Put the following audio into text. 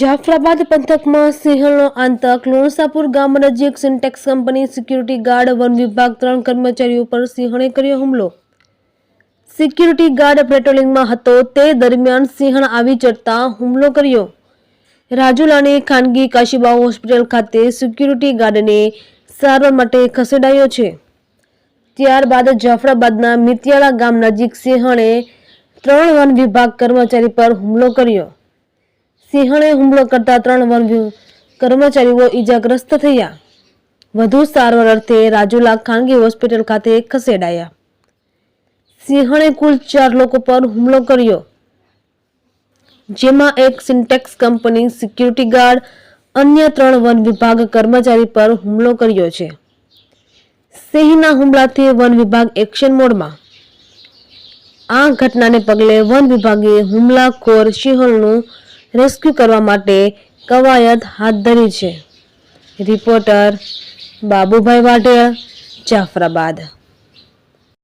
જાફરાબાદ પંથકમાં સિંહણનો આંતક. લોણસાપુર ગામ નજીક સિન્ટેક્સ કંપની સિક્યુરિટી ગાર્ડ વન વિભાગ ત્રણ કર્મચારીઓ પર સિંહણે કર્યો હુમલો. સિક્યુરિટી ગાર્ડ પેટ્રોલિંગમાં હતો. તે દરમિયાન સિંહણ આવી ચડતા હુમલો કર્યો. રાજુલાને ખાનગી કાશીબા હોસ્પિટલ ખાતે સિક્યુરિટી ગાર્ડને સારવાર માટે ખસેડાયો છે. ત્યારબાદ જાફરાબાદના મિતિયાળા ગામ નજીક સિંહણે ત્રણ વન વિભાગ કર્મચારી પર હુમલો કર્યો. સિંહણે હુમલો કરતા ત્રણ વન કર્મચારીઓ ઈજાગ્રસ્ત થયા. વધુ સારવાર અર્થે રાજુલા ખાનગી હોસ્પિટલ ખાતે ખસેડાયા. સિંહણે કુલ ચાર લોકો પર હુમલો કર્યો. જેમાં એક સિન્ટેક્સ કંપની સિક્યુરિટી ગાર્ડ, અન્ય ત્રણ વન વિભાગ કર્મચારી પર હુમલો કર્યો છે. સિંહના હુમલાથી વન વિભાગ એક્શન મોડમાં. આ ઘટનાને પગલે વન વિભાગે હુમલાખોર સિંહણનું રેસ્ક્યુ કરવા માટે કવાયત હાથ ધરી છે. રિપોર્ટર બાબુભાઈ વાઢેર જાફરાબાદ.